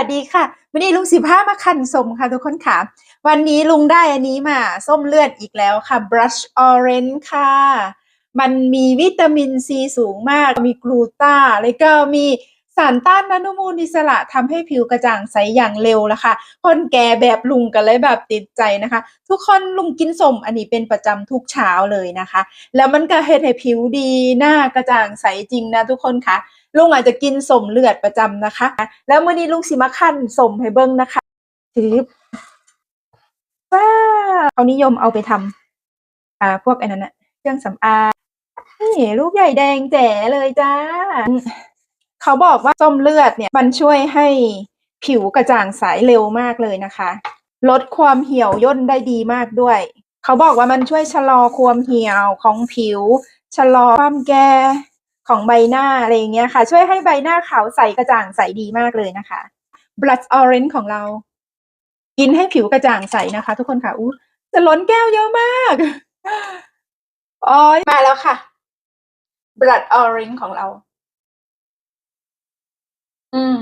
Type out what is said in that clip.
วัสดีค่ะ วันนี้ลุงสิบ้ามาคันสมค่ะทุกคนค่ะ วันนี้ลุงได้อันนี้มา ส้มเลือดอีกแล้วค่ะ brush orange ค่ะ มันมีวิตามินซีสูงมาก มีกลูตาแล้วก็มีารต้านอนุมูลอิสระทำให้ผิวกระจ่างใสอย่างเร็วละค่ะ คนแก่แบบลุงกันเลยแบบติดใจนะคะ ทุกคนลุงกินสมอันนี้เป็นประจำทุกเช้าเลยนะคะ แล้วมันก็เฮ็ดให้ผิวดีหน้ากระจ่างใสจริงนะทุกคนคะลุงอาจจะกินสมเลือดประจำนะคะ แล้วมื้อนี้ลุงสิมาคั่นสมให้เบิ่งนะคะถือว้าวเขานิยมเอาไปทำอ่า พวกไอ้นั้นน่ะเครื่องสำอางนี่ลูกใหญ่แดงแจ๋เลยจ้า เขาบอกว่าส้มเลือดเนี่ยมันช่วยให้ผิวกระจ่างใสเร็วมากเลยนะคะ ลดความเหี่ยวย่นได้ดีมากด้วย เขาบอกว่ามันช่วยชะลอความเหี่ยวของผิว ชะลอความแก่ของใบหน้าอะไรอย่างเงี้ยค่ะ ช่วยให้ใบหน้าขาวใสกระจ่างใสดีมากเลยนะคะ Blood Orange ของเรา กินให้ผิวกระจ่างใสนะคะ ทุกคนค่ะอู้จะล้นแก้วเยอะมากอ๋อมาแล้วค่ะ Blood Orange ของเรา อืม